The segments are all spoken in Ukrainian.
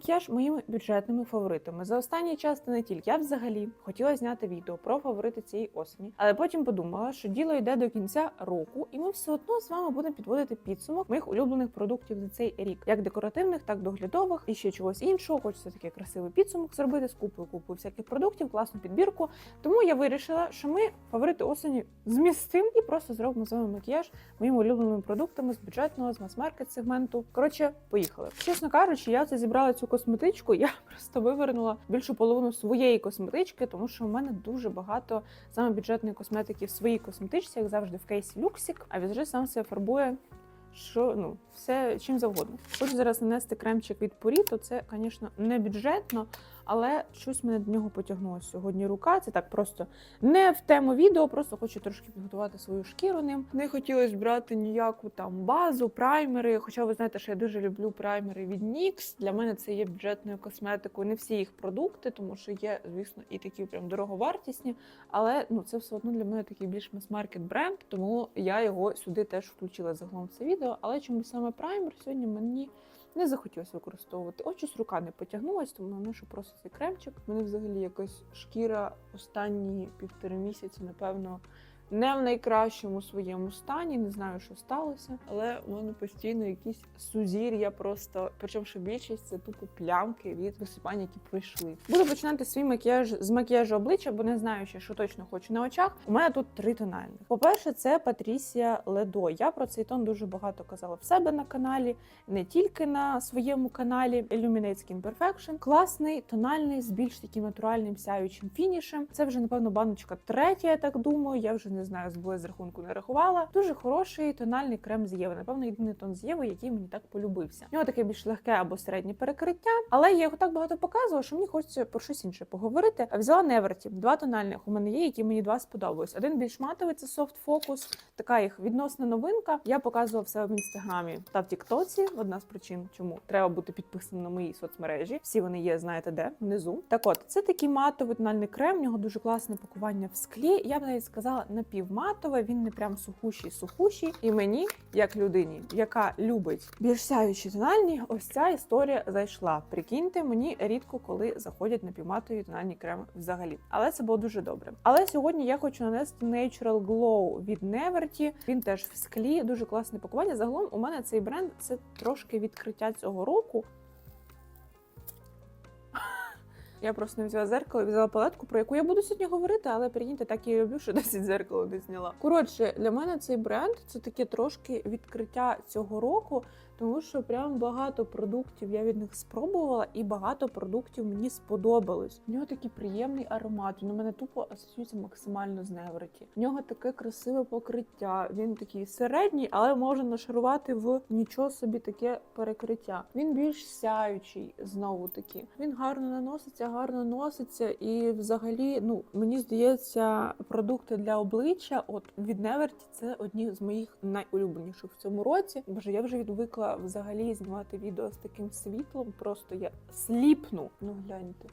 макіяж моїми бюджетними фаворитами. За останній час та не тільки я взагалі хотіла зняти відео про фаворити цієї осені, але потім подумала, що діло йде до кінця року, і ми все одно з вами будемо підводити підсумок моїх улюблених продуктів за цей рік, як декоративних, так і доглядових і ще чогось іншого. Хочеться такий красивий підсумок зробити з купою купою всяких продуктів, класну підбірку. Тому я вирішила, що ми фаворити осені змістимо і просто зробимо з вами макіяж моїми улюбленими продуктами з бюджетного, з мас-маркет сегменту. Коротше, поїхали. Чесно кажучи, я це зібрала цю косметичку. Я просто вивернула більшу половину своєї косметички, тому що у мене дуже багато саме бюджетної косметики в своїй косметичці, як завжди, в кейсі Люксік. А візажи сам себе фарбує. Що ну все чим завгодно. Хочу зараз нанести кремчик від порі, то це, звісно, не бюджетно, але щось мене до нього потягнуло сьогодні. Рука це так просто не в тему відео, просто хочу трошки підготувати свою шкіру ним. Не хотілося брати ніяку там базу, праймери. Хоча ви знаєте, що я дуже люблю праймери від NYX. Для мене це є бюджетною косметикою. Не всі їх продукти, тому що є, звісно, і такі прям дороговартісні. Але ну це все одно для мене такий більш мас-маркет бренд, тому я його сюди теж включила загалом в це відео. Але чомусь саме праймер сьогодні мені не захотілося використовувати. От щось рука не потягнулась, тому наношу просто цей кремчик. У мене взагалі якась шкіра останні півтори місяці, напевно. Не в найкращому своєму стані, не знаю, що сталося, але у мене постійно якісь сузір'я просто. Причому що більшість це тупо плямки від висипань, які пройшли. Буду починати свій макіяж з макіяжу обличчя, бо не знаю ще, що точно хочу на очах. У мене тут три тональних. По-перше, це Патрісія Ледо. Я про цей тон дуже багато казала в себе на каналі, не тільки на своєму каналі Illuminate Skin Perfection. Класний, тональний, з більш таким натуральним сяючим фінішем. Це вже, напевно, баночка третя, я так думаю. Я вже не знаю, збою з рахунку не рахувала. Дуже хороший тональний крем з Єви. Напевно, єдиний тон з Єви, який мені так полюбився. У нього таке більш легке або середнє перекриття, але я його так багато показувала, що мені хочеться про щось інше поговорити. Взяла Неверті. Два тональних у мене є, які мені два сподобались. Один більш матовий, це Soft Focus, така їх відносна новинка. Я показувала все в інстаграмі та в Тіктоці. Одна з причин, чому треба бути підписаним на мої соцмережі. Всі вони є, знаєте, де внизу. Так, от це такий матовий тональний крем. В нього дуже класне пакування в склі. Я б навіть сказала напівматове. Він не прям сухущий, сухущий. І мені, як людині, яка любить більш сяючі тональні, ось ця історія зайшла. Прикиньте, мені рідко коли заходять напівматові тональні креми взагалі. Але це було дуже добре. Але сьогодні я хочу нанести Natural Glow від Neverty. Він теж в склі, дуже класне пакування. Загалом у мене цей бренд це трошки відкриття цього року. Я просто не взяла зеркало, взяла палетку, про яку я буду сьогодні говорити, але прийняти так і люблю, що 10 зеркало не зняла. Коротше, для мене цей бренд це таке трошки відкриття цього року, тому що прям багато продуктів я від них спробувала, і багато продуктів мені сподобалось. В нього такий приємний аромат. Він у мене тупо асоціюється максимально з Неверті. В нього таке красиве покриття. Він такий середній, але може нашарувати в нічого собі таке перекриття. Він більш сяючий, знову таки. Він гарно наноситься, гарно носиться, і взагалі, ну мені здається, продукти для обличчя, от від Неверті, це одні з моїх найулюбленіших в цьому році. Боже, я вже відвикла взагалі знімати відео з таким світлом. Просто я сліпну. Ну гляньте.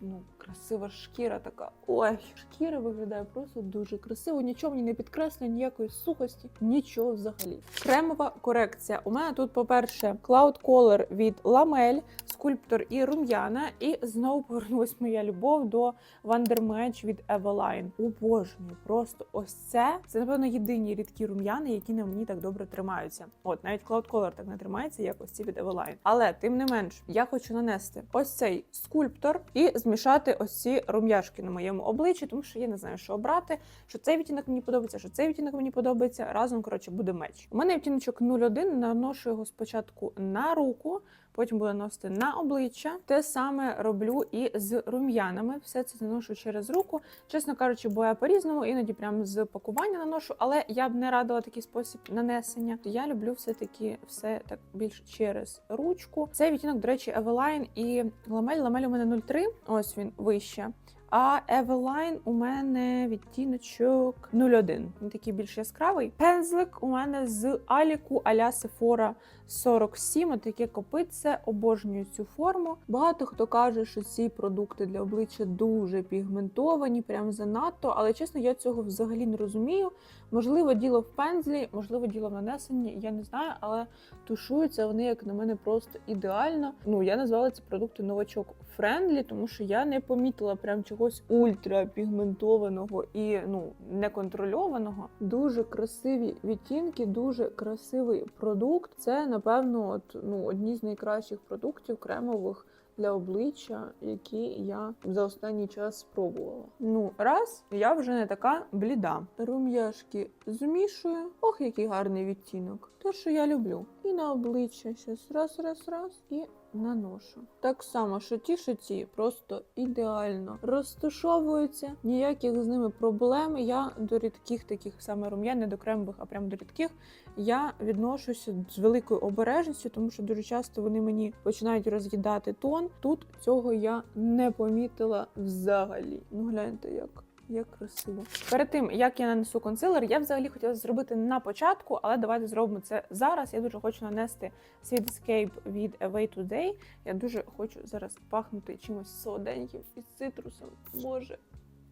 Ну, красива шкіра така. Ой, шкіра виглядає просто дуже красиво. Нічого мені не підкреслює, ніякої сухості, нічого взагалі. Кремова корекція. У мене тут, по-перше, Cloud Color від Lamel, скульптор і рум'яна. І знову повернулась моя любов до Match від Eveline. Обожнюю. Просто ось це. Це, напевно, єдині рідкі рум'яни, які на мені так добре тримаються. От навіть Cloud Color так не тримається, як ось ці від Eveline. Але тим не менш, я хочу нанести ось цей скульптор і змішати ось ці рум'яшки на моєму обличчі, тому що я не знаю, що обрати. Що цей відтінок мені подобається, що цей відтінок мені подобається. Разом коротше буде меч. У мене відтіночок 01, наношу його спочатку на руку. Потім буду наносити на обличчя. Те саме роблю і з рум'янами. Все це наношу через руку. Чесно кажучи, бо я по-різному, іноді прям з пакування наношу, але я б не радила такий спосіб нанесення. Я люблю все-таки все так більш через ручку. Цей відтінок, до речі, Eveline і ламель. Ламель у мене 03, ось він вище. А Eveline у мене відтіночок 01. Він такий більш яскравий. Пензлик у мене з Аліку Аля Sephora 47. От таке копитце. Обожнюю цю форму. Багато хто каже, що ці продукти для обличчя дуже пігментовані, прям занадто. Але чесно, я цього взагалі не розумію. Можливо, діло в пензлі, можливо, діло в нанесенні. Я не знаю, але тушуються вони, як на мене, просто ідеально. Ну я назвала ці продукти новачок френдлі, тому що я не помітила прям чогось ультрапігментованого і ну неконтрольованого. Дуже красиві відтінки, дуже красивий продукт. Це напевно, от ну одні з найкращих продуктів кремових. Для обличчя, які я за останній час спробувала. Ну, раз, я вже не така бліда. Рум'яшки змішую. Ох, який гарний відтінок. Те, що я люблю. І на обличчя щось раз, раз, раз, і наношу. Так само, що ті, що просто ідеально розташовуються, ніяких з ними проблем. Я до рідких таких саме рум'ян, не до кремових, а прямо до рідких, я відношуся з великою обережністю, тому що дуже часто вони мені починають роз'їдати тон. Тут цього я не помітила взагалі. Ну гляньте, як. Як красиво. Перед тим як я нанесу консилер, я взагалі хотіла зробити на початку, але давайте зробимо це зараз. Я дуже хочу нанести Escape від Away Today. Я дуже хочу зараз пахнути чимось солоденьким із цитрусом. Боже,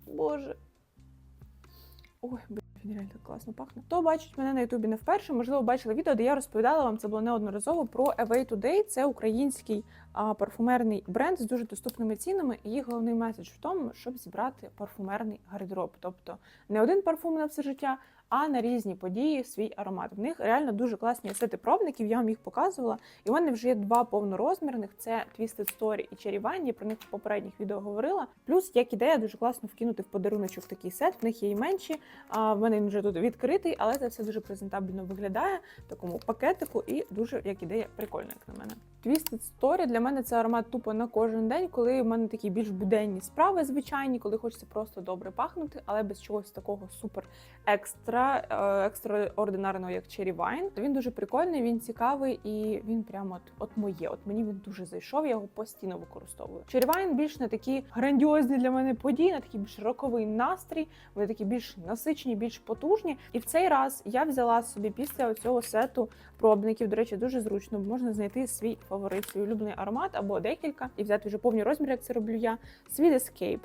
боже. Ой, він реально класно пахне. Хто бачить мене на Ютубі не вперше, можливо, бачили відео, де я розповідала вам це було неодноразово про Away Today. Це український а, парфумерний бренд з дуже доступними цінами. І їх головний меседж в тому, щоб зібрати парфумерний гардероб. Тобто не один парфум на все життя, а на різні події свій аромат. В них реально дуже класні сети пробників. Я вам їх показувала. І в мене вже є два повнорозмірних: це Twisted Story і Cherry. Про них в попередніх відео говорила. Плюс як ідея дуже класно вкинути в подаруночок такий сет. В них є і менші. А в мене він вже тут відкритий, але це все дуже презентабельно виглядає в такому пакетику, і дуже як ідея прикольна, як на мене. Twisted Story для мене це аромат тупо на кожен день, коли в мене такі більш буденні справи, звичайні, коли хочеться просто добре пахнути, але без чогось такого супер екстра, е, екстраординарного, як Wine. Він дуже прикольний, він цікавий і він прямо от, от моє. От мені він дуже зайшов, я його постійно використовую. Wine більш на такі грандіозні для мене події, на такий більш роковий настрій. Вони такі більш насичені, більш потужні. І в цей раз я взяла собі після цього сету пробників. До речі, дуже зручно можна знайти свій фаворит, свій улюблений аромат або декілька, і взяти вже повні розміри, як це роблю я. Sweet Escape.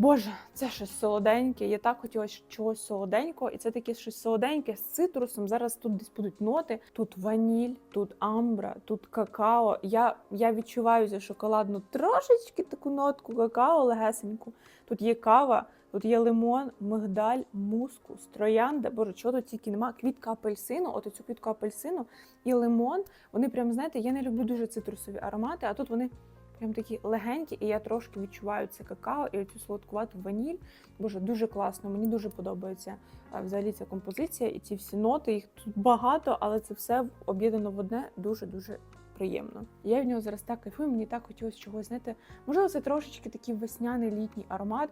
Боже, це щось солоденьке. Я так хотіла чогось солоденького, і це таке щось солоденьке з цитрусом. Зараз тут десь будуть ноти. Тут ваніль, тут амбра, тут какао. Я я відчуваю за шоколадну трошечки таку нотку какао легесеньку. Тут є кава, тут є лимон, мигдаль, мускус, троянда. Боже, чого тут тільки нема? Квітка апельсину, от цю квітку апельсину і лимон. Вони прям знаєте, я не люблю дуже цитрусові аромати, а тут вони. Прям такі легенькі, і я трошки відчуваю це какао і цю солодкувату ваніль. Боже, дуже класно. Мені дуже подобається взагалі ця композиція і ці всі ноти. Їх тут багато, але це все об'єднано в одне дуже дуже приємно. Я в нього зараз так кайфую. Мені так хотілося чогось знаєте, можливо, це трошечки такий весняний літній аромат.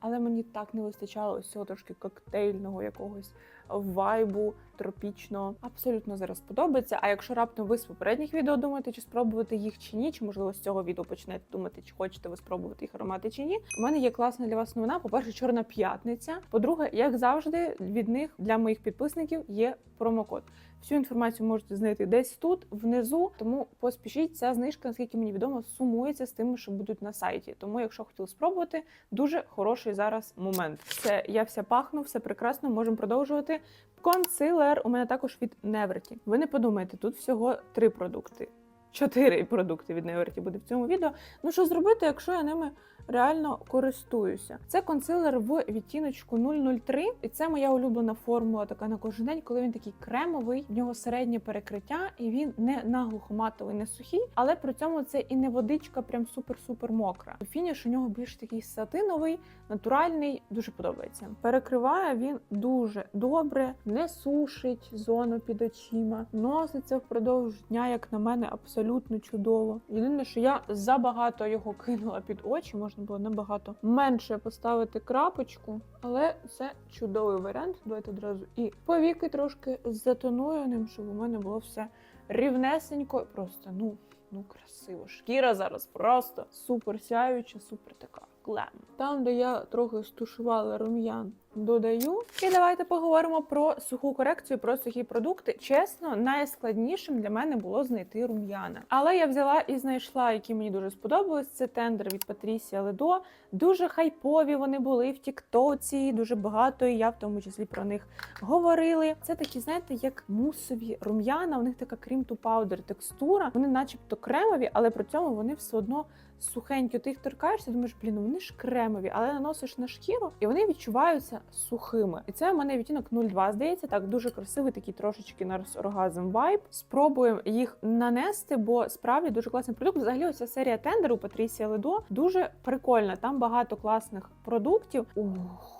Але мені так не вистачало ось цього трошки коктейльного якогось вайбу, тропічного. Абсолютно зараз подобається. А якщо раптом ви з попередніх відео думаєте, чи спробувати їх чи ні, чи можливо з цього відео почнете думати, чи хочете ви спробувати їх аромати чи ні. У мене є класна для вас новина. По-перше, чорна п'ятниця. По-друге, як завжди, від них для моїх підписників є промокод. Всю інформацію можете знайти десь тут, внизу. Тому поспішіть. Ця знижка, наскільки мені відомо, сумується з тими, що будуть на сайті. Тому, якщо хотіли спробувати, дуже хороший зараз момент. Все, я вся пахну, все прекрасно. Можемо продовжувати. Консилер у мене також від Неверті. Ви не подумайте, тут всього три продукти. Чотири продукти від Неверті буде в цьому відео. Ну що зробити, якщо я ними реально користуюся? Це консилер в відтіночку 003, і це моя улюблена формула, така на кожен день, коли він такий кремовий, в нього середнє перекриття, і він не наглухо матовий, не сухий, але при цьому це і не водичка, прям супер-супер мокра. Фініш у нього більш такий сатиновий, натуральний, дуже подобається. Перекриває він дуже добре, не сушить зону під очима, носиться впродовж дня, як на мене, абсолютно чудово. Єдине, що я забагато його кинула під очі, можна було набагато менше поставити крапочку, але це чудовий варіант. Давайте одразу і повіки трошки затоную ним, щоб у мене було все рівнесенько. Просто ну, ну красиво. Шкіра зараз просто супер сяюча, супер така Glam. Там, де я трохи стушувала рум'ян, додаю. І давайте поговоримо про суху корекцію, про сухі продукти. Чесно, найскладнішим для мене було знайти рум'яна. Але я взяла і знайшла, які мені дуже сподобались. Це тендер від Патрісія Ледо. Дуже хайпові вони були в Тіктоці, дуже багато, і я в тому числі про них говорили. Це такі, знаєте, як мусові рум'яна. У них така крім ту паудер текстура. Вони, начебто, кремові, але при цьому вони все одно сухенькі. Ти їх торкаєшся, думаєш, блін, ну вони ж кремові, але наносиш на шкіру, і вони відчуваються сухими. І це у мене відтінок 02, здається, так дуже красивий, такий трошечки на оргазм вайб. Спробуємо їх нанести, бо справді дуже класний продукт. Взагалі, оця серія тендеру Патрісія Ледо дуже прикольна. Там багато класних продуктів. Ух.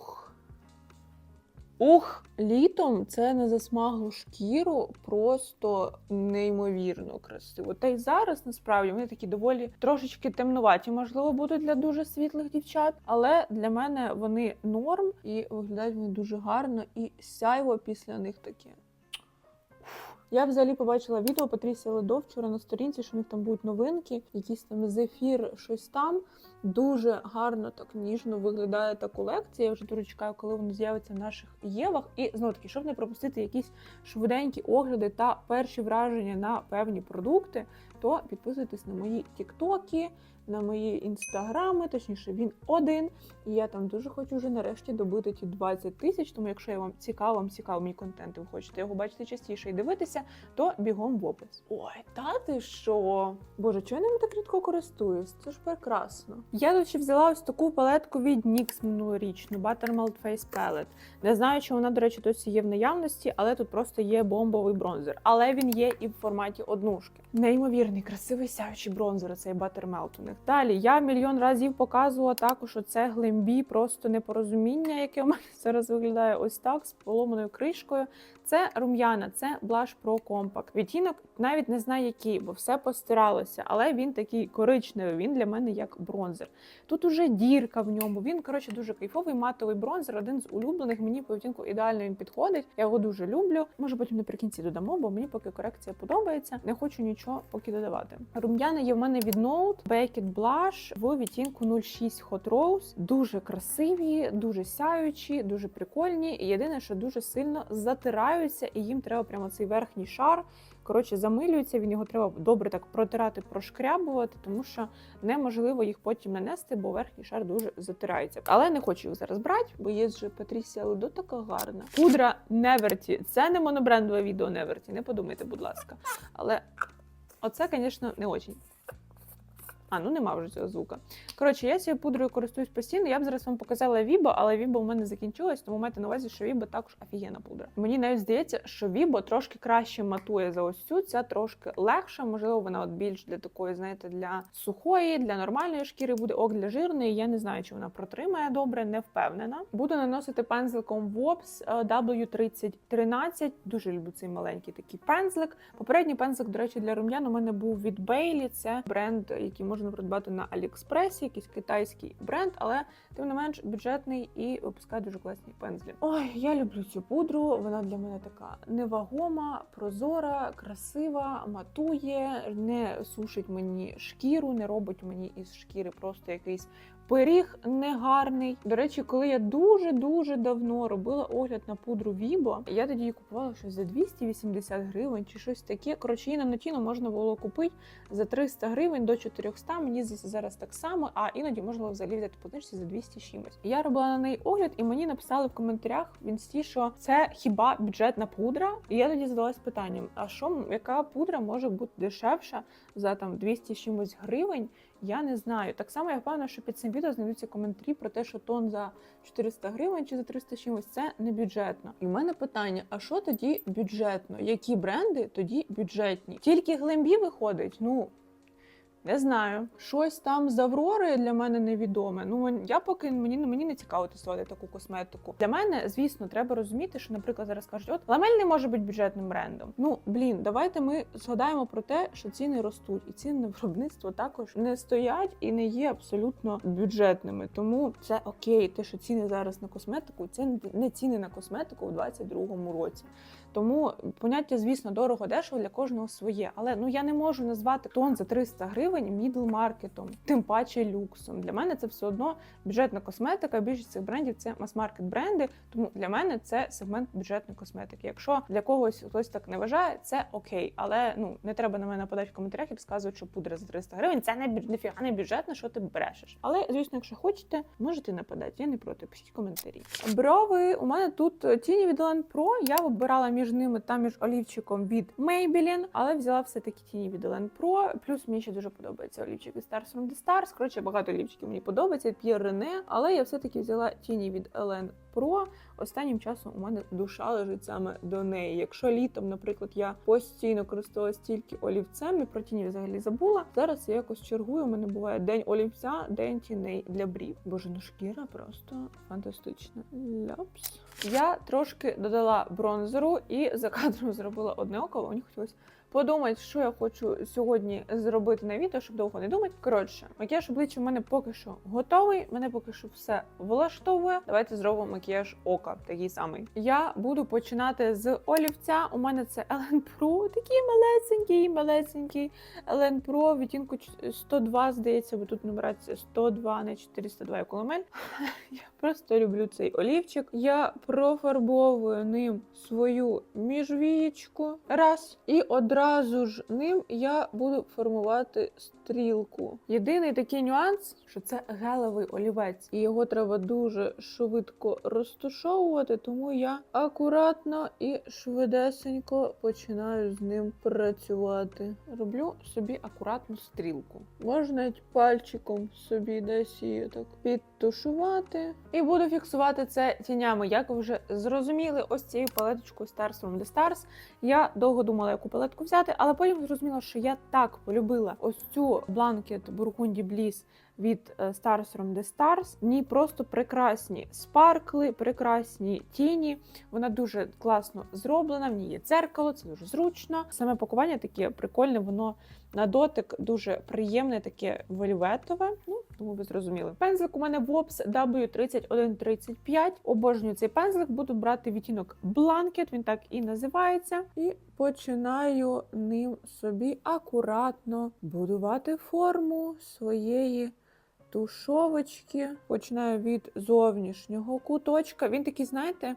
Ух, літом це на засмаглу шкіру просто неймовірно красиво. Та й зараз насправді вони такі доволі трошечки темнуваті, можливо, будуть для дуже світлих дівчат, але для мене вони норм і виглядають вони дуже гарно, і сяйво після них таке. Я взагалі побачила відео Патрісія Ледо вчора на сторінці, що в них там будуть новинки, якісь там зефір, щось там. Дуже гарно, так ніжно виглядає та колекція. Я вже дуже чекаю, коли вони з'являться в наших євах. І знову таки, щоб не пропустити якісь швиденькі огляди та перші враження на певні продукти, то підписуйтесь на мої тіктоки, на мої інстаграми, точніше, він один. І я там дуже хочу вже нарешті добити ті 20 тисяч. Тому, якщо я вам цікаво, вам цікаво мій контент, і ви хочете його бачити частіше і дивитися, то бігом в опис. Ой, та ти що? Боже, чого я ним так рідко користуюсь? Це ж прекрасно. Я тут ще взяла ось таку палетку від NYX минулорічну Buttermelt Face Palette. Не знаю, чи вона, до речі, досі є в наявності, але тут просто є бомбовий бронзер. Але він є і в форматі однушки. Неймовірний, красивий сяючий бронзер, цей Buttermelt у них. Далі я мільйон разів показувала також що це глембі, просто непорозуміння, яке у мене зараз виглядає ось так з поломаною кришкою. Це рум'яна, це Blush Pro Compact. Відтінок навіть не знаю який, бо все постиралося, але він такий коричневий. Він для мене як бронзер. Тут уже дірка в ньому. Він коротше дуже кайфовий матовий бронзер. Один з улюблених. Мені по відтінку ідеально він підходить. Я його дуже люблю. Може потім наприкінці додамо, бо мені поки корекція подобається. Не хочу нічого поки додавати. Рум'яна є в мене від Note Baked Blush в відтінку 06 Hot Rose. Дуже красиві, дуже сяючі, дуже прикольні. І єдине, що дуже сильно затираються, і їм треба прямо цей верхній шар. Коротше, замилюється, він його треба добре так протирати, прошкрябувати, тому що неможливо їх потім нанести, бо верхній шар дуже затирається. Але не хочу їх зараз брати, бо є вже Патрісія Ледо така гарна. Пудра Неверті. Це не монобрендове відео Неверті, не подумайте, будь ласка. Але оце, звісно, не очень. А, ну нема вже цього звука. Коротше, я цією пудрою користуюсь постійно. Я б зараз вам показала Вібо, але Вібо у мене закінчилось, тому майте на увазі, що Вібо також офігенна пудра. Мені навіть здається, що Вібо трошки краще матує за ось цю, ця трошки легша. Можливо, вона от більш для такої, знаєте, для сухої, для нормальної шкіри буде ок для жирної. Я не знаю, чи вона протримає добре, не впевнена. Буду наносити пензликом Wops е, W3013. Дуже люблю цей маленький такий пензлик. Попередній пензлик, до речі, для рум'ян у мене був від Bailey. Це бренд, який можна придбати на Аліекспресі, якийсь китайський бренд, але тим не менш бюджетний і випускає дуже класні пензлі. Ой, я люблю цю пудру. Вона для мене така невагома, прозора, красива, матує, не сушить мені шкіру, не робить мені із шкіри просто якийсь. Пиріг негарний. До речі, коли я дуже дуже давно робила огляд на пудру Вібо, я тоді її купувала щось за 280 гривень чи щось таке. Коротше, її на нотіно можна було купити за 300 гривень до 400. Мені здається, зараз так само, а іноді можна взагалі взяти по знижці за 200 чимось. Я робила на неї огляд, і мені написали в коментарях в інсті, що це хіба бюджетна пудра. І я тоді задалась питанням: а що яка пудра може бути дешевша за там 200 чимось гривень? Я не знаю. Так само я впевнена, що під цим відео знайдуться коментарі про те, що тон за 400 гривень чи за 300 чимось це не бюджетно. І в мене питання: а що тоді бюджетно? Які бренди тоді бюджетні? Тільки глембі виходить? Ну. Не знаю, щось там з Аврори для мене невідоме. Ну я поки мені мені не цікаво тестувати таку косметику. Для мене, звісно, треба розуміти, що, наприклад, зараз кажуть, от ламель не може бути бюджетним брендом. Ну блін, давайте ми згадаємо про те, що ціни ростуть, і ціни на виробництво також не стоять і не є абсолютно бюджетними. Тому це окей, те, що ціни зараз на косметику, це не ціни на косметику у 2022 році. Тому поняття, звісно, дорого дешево для кожного своє. Але ну я не можу назвати тон за 300 гривень мідл маркетом, тим паче люксом. Для мене це все одно бюджетна косметика. Більшість цих брендів це мас-маркет бренди. Тому для мене це сегмент бюджетної косметики. Якщо для когось хтось так не вважає, це окей. Але ну не треба на мене нападати в коментарях і розказувати, що пудра за 300 гривень. Це не ніфіга не бюджетно, що ти брешеш. Але звісно, якщо хочете, можете нападати. Я не проти. Пишіть коментарі. Брови у мене тут е, тіні від Elen Pro. Я вибирала між ними та між олівчиком від Maybelline, але взяла все таки тіні від Elen Pro. Плюс мені ще дуже подобається олівчик від Stars from the Stars. Коротше, багато олівчиків мені подобається. Pierre René, але я все таки взяла тіні від Elen Pro. Останнім часом у мене душа лежить саме до неї. Якщо літом, наприклад, я постійно користувалась тільки олівцем і про тіні взагалі забула. Зараз я якось чергую. У мене буває день олівця, день тіней для брів. Боже, ну шкіра просто фантастична. Ляпс. Я трошки додала бронзеру за кадром зробила одне око. Мені хотілося подумати, що я хочу сьогодні зробити на відео, щоб довго не думати. Коротше, макіяж обличчя в мене поки що готовий. Мене поки що все влаштовує. Давайте зробимо макіяж ока, такий самий. Я буду починати з олівця. У мене це Ellen Pro, такий малесенький, малесенький Ellen Pro, відтінку 102, здається, бо тут нумерація 102, не 402, як у Ламель. Я просто люблю цей олівчик. Я профарбовую ним свою міжвієчку. Раз. І одразу ж ним я буду формувати стрілку. Єдиний такий нюанс, що це гелевий олівець, і його треба дуже швидко розтушовувати, тому я акуратно і швидесенько починаю з ним працювати. Роблю собі акуратну стрілку. Можна навіть пальчиком собі десь її так підтушувати. І буду фіксувати це тінями. Як ви вже зрозуміли, ось цією палеточкою Stars from the Stars. Я довго думала, яку палетку взяти, але потім зрозуміла, що я так полюбила ось цю бланкет Burgundy Bliss від е, Stars from the Stars. В ній просто прекрасні спаркли, прекрасні тіні. Вона дуже класно зроблена. В ній є дзеркало, це дуже зручно. Саме пакування таке прикольне, воно на дотик дуже приємне, таке вельветове. Ну, думаю, ви зрозуміли. Пензлик у мене Wops W3135. Обожнюю цей пензлик. Буду брати відтінок Blanket, він так і називається. І починаю ним собі акуратно будувати форму своєї тушовочки. Починаю від зовнішнього куточка. Він такий, знаєте,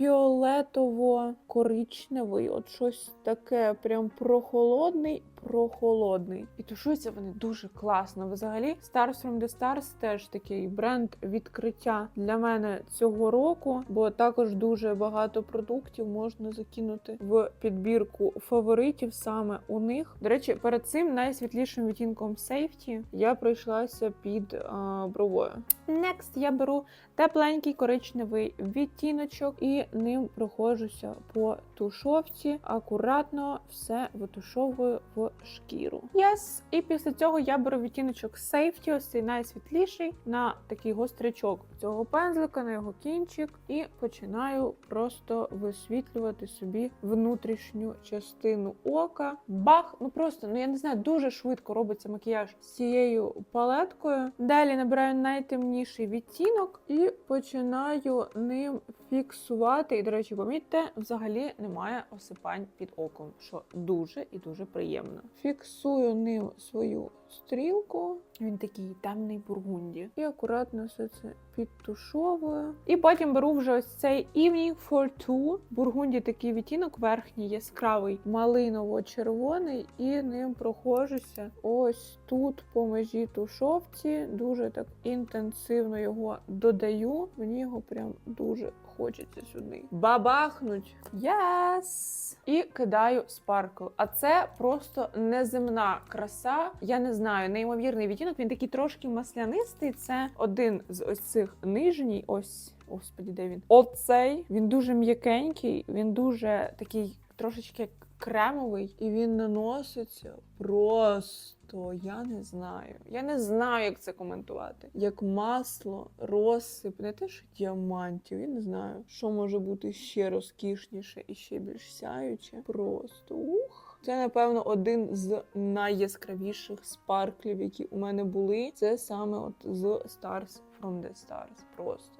фіолетово-коричневий, от щось таке, прям прохолодний, прохолодний. І тушуються вони дуже класно. Взагалі, Stars from the Stars теж такий бренд відкриття для мене цього року, бо також дуже багато продуктів можна закинути в підбірку фаворитів саме у них. До речі, перед цим найсвітлішим відтінком Safety я пройшлася під а, бровою. Next я беру тепленький коричневий відтіночок і ним проходжуся по тушовці. Акуратно все витушовую в шкіру. Yes. І після цього я беру відтіночок Safety, ось цей найсвітліший, на такий гострячок цього пензлика, на його кінчик, і починаю просто висвітлювати собі внутрішню частину ока. Бах! Ну просто, ну я не знаю, дуже швидко робиться макіяж з цією палеткою. Далі набираю найтемніший відтінок і починаю ним фіксувати. І, до речі, помітьте, взагалі немає осипань під оком, що дуже і дуже приємно. Фіксую ним свою стрілку. Він такий темний бургунді. І акуратно все це підтушовую. І потім беру вже ось цей Evening for Two. Бургунді такий відтінок верхній, яскравий, малиново-червоний, і ним проходжуся ось тут по межі тушовці. Дуже так інтенсивно його додаю. Мені його прям дуже хочеться сюди. Бабахнуть. Yes! І кидаю спаркл. А це просто неземна краса. Я не знаю, неймовірний відтінок. Він такий трошки маслянистий. Це один з ось цих нижній. Ось. Господі, де він? Оцей він дуже м'якенький, він дуже такий трошечки кремовий, і він наноситься просто. Я не знаю. Я не знаю, як це коментувати. Як масло, розсип, не те, що діамантів. Я не знаю, що може бути ще розкішніше і ще більш сяюче. Просто ух. Це, напевно, один з найяскравіших спарклів, які у мене були. Це саме от з Stars from the Stars. Просто.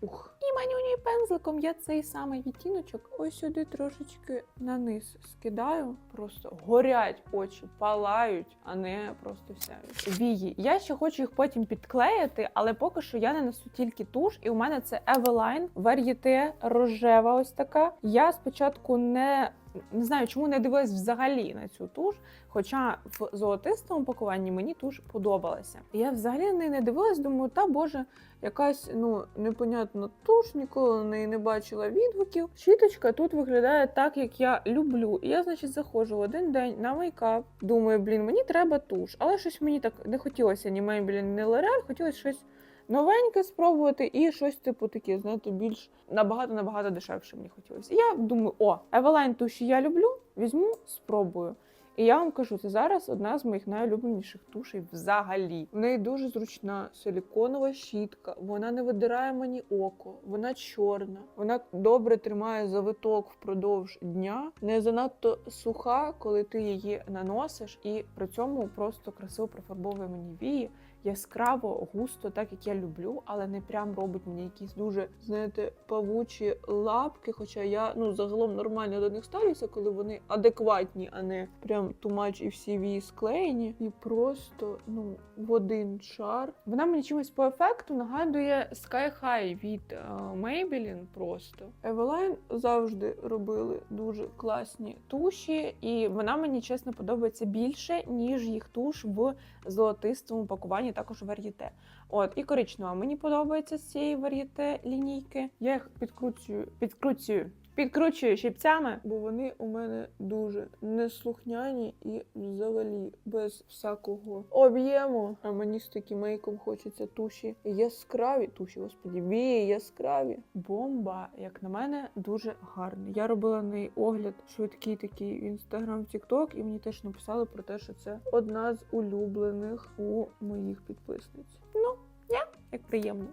Ух. І манюню пензликом я цей самий відтіночок ось сюди трошечки на низ скидаю. Просто горять очі, палають, а не просто сяють. Вії. Я ще хочу їх потім підклеїти, але поки що я нанесу тільки туш, і у мене це Eveline Varieté рожева. Ось така. Я спочатку не. Не знаю, чому не дивилась взагалі на цю туш, хоча в золотистому пакуванні мені туш подобалася. Я взагалі на неї не дивилась, думаю, та боже, якась ну непонятна туш, ніколи на неї не бачила відгуків. Щіточка тут виглядає так, як я люблю. І я, значить, заходжу в один день на мейкап. Думаю, блін, мені треба туш, але щось мені так не хотілося ні Maybelline, ні L'Oreal, хотілося щось. Новеньке спробувати і щось типу таке, знаєте, більш набагато набагато дешевше мені хотілося. І я думаю, о, Eveline туші я люблю, візьму, спробую. І я вам кажу, це зараз одна з моїх найулюбленіших тушей взагалі. В неї дуже зручна силіконова щітка, вона не видирає мені око, вона чорна, вона добре тримає завиток впродовж дня, не занадто суха, коли ти її наносиш, і при цьому просто красиво профарбовує мені вії. Яскраво, густо, так як я люблю, але не прям робить мені якісь дуже, знаєте, павучі лапки. Хоча я ну загалом нормально до них ставлюся, коли вони адекватні, а не прям тумач і всі вії склеєні. І просто ну в один шар. Вона мені чимось по ефекту нагадує Sky High від е, Maybelline просто. Eveline завжди робили дуже класні туші, і вона мені чесно подобається більше, ніж їх туш в золотистому пакуванні, також вар'єте. От і коричнева мені подобається з цієї вар'єте лінійки. Я їх підкручую, підкручую. Підкручую щипцями, бо вони у мене дуже неслухняні і взагалі без всякого об'єму. А мені з таким мейком хочеться туші яскраві. Туші, господі, вії яскраві. Бомба, як на мене, дуже гарний. Я робила неї огляд швидкий такий в інстаграм, тікток, і мені теж написали про те, що це одна з улюблених у моїх підписниць. Ну, я як приємно.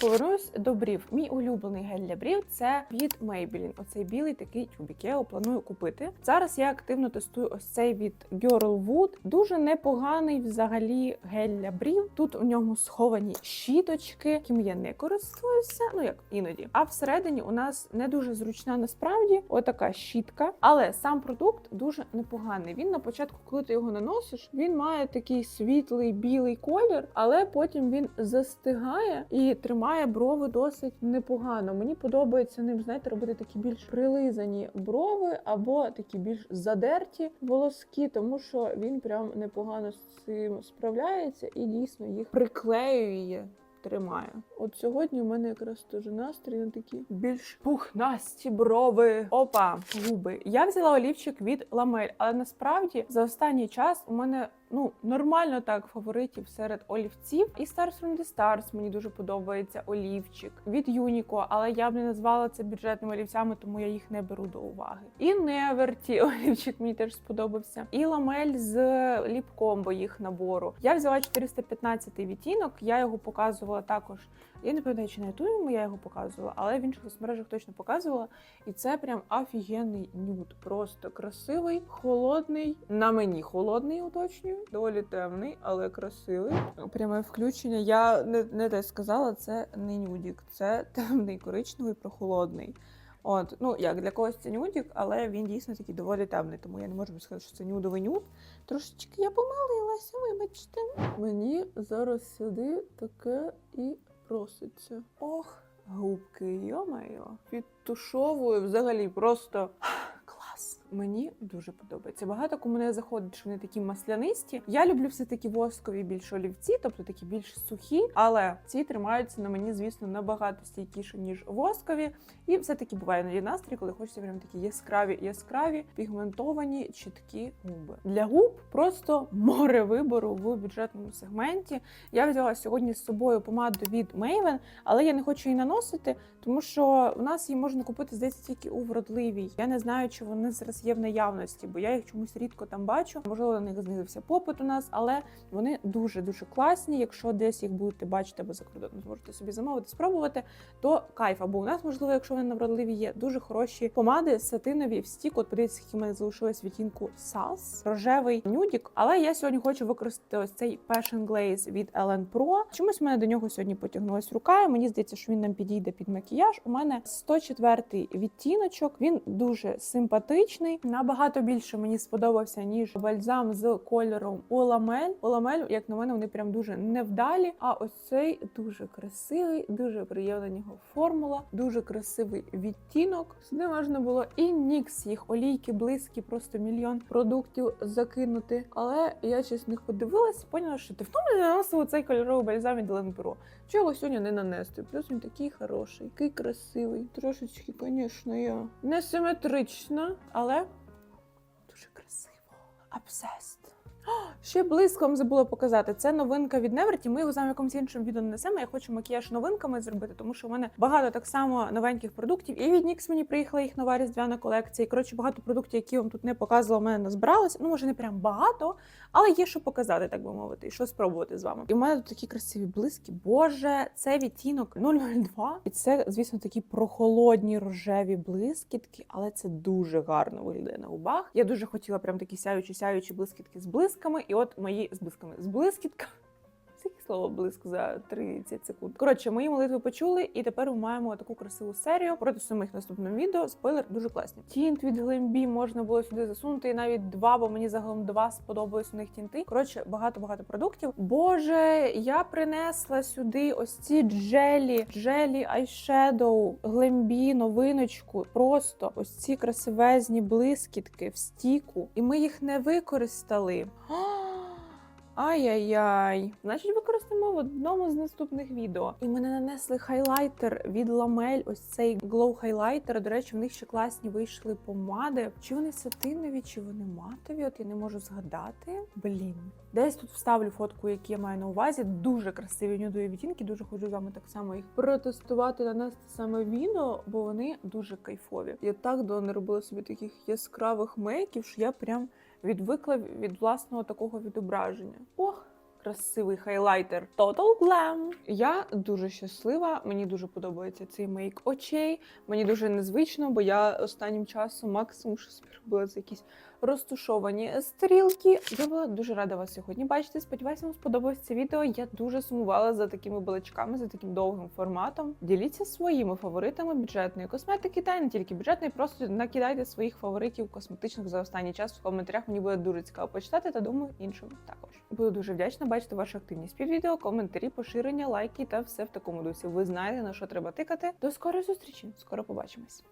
Повернусь до брів. Мій улюблений гель для брів це від Maybelline. Оцей білий такий тюбик. Я його планую купити. Зараз я активно тестую ось цей від Girl. Дуже непоганий взагалі гель для брів. Тут у ньому сховані щіточки, якими я не користуюся. Ну як іноді. А всередині у нас не дуже зручна насправді отака щітка. Але сам продукт дуже непоганий. Він на початку, коли ти його наносиш, він має такий світлий білий колір, але потім він застигає і тримає брови досить непогано. Мені подобається ним, знаєте, робити такі більш прилизані брови або такі більш задерті волоски, тому що він прям непогано з цим справляється і дійсно їх приклеює. Тримає. От сьогодні у мене якраз теж настрій на такі більш пухнасті брови. Опа, губи. Я взяла олівчик від Ламель, але насправді за останній час у мене ну нормально так фаворитів серед олівців. І Stars from the Stars мені дуже подобається олівчик від Юніко, але я б не назвала це бюджетними олівцями, тому я їх не беру до уваги. І Неверті олівчик мені теж сподобався. І ламель з ліпкомбо їх набору. Я взяла 415 відтінок, я його показувала також. Я не пам'ятаю, чи на ютубі я його показувала, але в інших соцмережах точно показувала. І це прям офігенний нюд. Просто красивий, холодний. На мені холодний, уточнюю, доволі темний, але красивий. Пряме включення. Я не, не те сказала, це не нюдік, це темний, коричневий, прохолодний. От, ну як для когось це нюдік, але він дійсно такий доволі темний, тому я не можу сказати, що це нюдовий нюд. Трошечки я помилилася, вибачте. Мені зараз сюди таке і проситься. Ох, губки, йо-майо. Підтушовую взагалі просто. Мені дуже подобається. Багато кому не заходить, що вони такі маслянисті. Я люблю все таки воскові більш олівці, тобто такі більш сухі, але ці тримаються на мені, звісно, набагато стійкіше, ніж воскові. І все-таки буває іноді настрій, коли хочеться прям такі яскраві, яскраві, пігментовані, чіткі губи. Для губ просто море вибору в бюджетному сегменті. Я взяла сьогодні з собою помаду від Maven, але я не хочу її наносити, тому що в нас її можна купити здається тільки у вродливій. Я не знаю, чи вони зараз є в наявності, бо я їх чомусь рідко там бачу. Можливо, на них знизився попит у нас, але вони дуже дуже класні. Якщо десь їх будете бачити або за кордоном, зможете собі замовити, спробувати, то кайф. Або у нас, можливо, якщо вони навродливі, є дуже хороші помади сатинові в стік. От подивіться, в мене залишилось відтінку Сас, рожевий нюдік. Але я сьогодні хочу використати ось цей Passion Glaze від Ellen Pro. Чомусь мене до нього сьогодні потягнулась рука. і Мені здається, що він нам підійде під макіяж. У мене 104 відтіночок. Він дуже симпатичний. Набагато більше мені сподобався ніж бальзам з кольором Оламель. Оламель, як на мене, вони прям дуже невдалі. А ось цей дуже красивий, дуже приємна нього формула, дуже красивий відтінок. Сюди можна було і нікс їх олійки, блиски, просто мільйон продуктів закинути. Але я щось них подивилась, поняла, що ти не наносила цей кольоровий бальзам від Pro. Чого сьогодні не нанести? Плюс він такий хороший, такий красивий. Трошечки, звісно, я несиметрична, але. Obsessed. Ще близько вам забула показати. Це новинка від Неверті. Ми його з вами якомусь іншому відео нанесемо. Я хочу макіяж новинками зробити, тому що в мене багато так само новеньких продуктів. І від NYX мені приїхала їх нова різдвяна колекція. І коротше, багато продуктів, які вам тут не показувала, в мене назбиралося. Ну, може, не прям багато, але є що показати, так би мовити, і що спробувати з вами. І в мене тут такі красиві блиски. Боже, це відтінок 002. І це, звісно, такі прохолодні рожеві блискітки, але це дуже гарно виглядає на губах. Я дуже хотіла прям такі сяючі, сяючі блискітки з блисками. І от мої зблисками, зблискітками. Скільки слово блиск за 30 секунд. Коротше, мої молитви почули, і тепер ми маємо таку красиву серію. Проти самих наступному відео. Спойлер дуже класні. Тінт від Глембі можна було сюди засунути, і навіть два, бо мені загалом два сподобались у них тінти. Коротше, багато багато продуктів. Боже, я принесла сюди ось ці джелі, джелі айшедоу, Глембі, новиночку. Просто ось ці красивезні блискітки в стіку, і ми їх не використали. Ай-яй-яй. Значить, використаємо в одному з наступних відео. І мене нанесли хайлайтер від Ламель. Ось цей Glow хайлайтер. До речі, в них ще класні вийшли помади. Чи вони сатинові, чи вони матові? От я не можу згадати. Блін. Десь тут вставлю фотку, які я маю на увазі. Дуже красиві нюдові відтінки. Дуже хочу з вами так само їх протестувати, нанести саме відео, бо вони дуже кайфові. Я так давно не робила собі таких яскравих мейків, що я прям відвикла від власного такого відображення. Ох, красивий хайлайтер Total Glam. Я дуже щаслива. Мені дуже подобається цей мейк очей. Мені дуже незвично, бо я останнім часом максимум щось робила це якісь розтушовані стрілки. Я була дуже рада вас сьогодні бачити. Сподіваюся, вам сподобалось це відео. Я дуже сумувала за такими балачками, за таким довгим форматом. Діліться своїми фаворитами бюджетної косметики, та не тільки бюджетної, просто накидайте своїх фаворитів косметичних за останній час в коментарях. Мені буде дуже цікаво почитати, та думаю, іншим також. Буду дуже вдячна бачити вашу активність під відео, коментарі, поширення, лайки та все в такому дусі. Ви знаєте на що треба тикати. До скорої зустрічі! Скоро побачимось.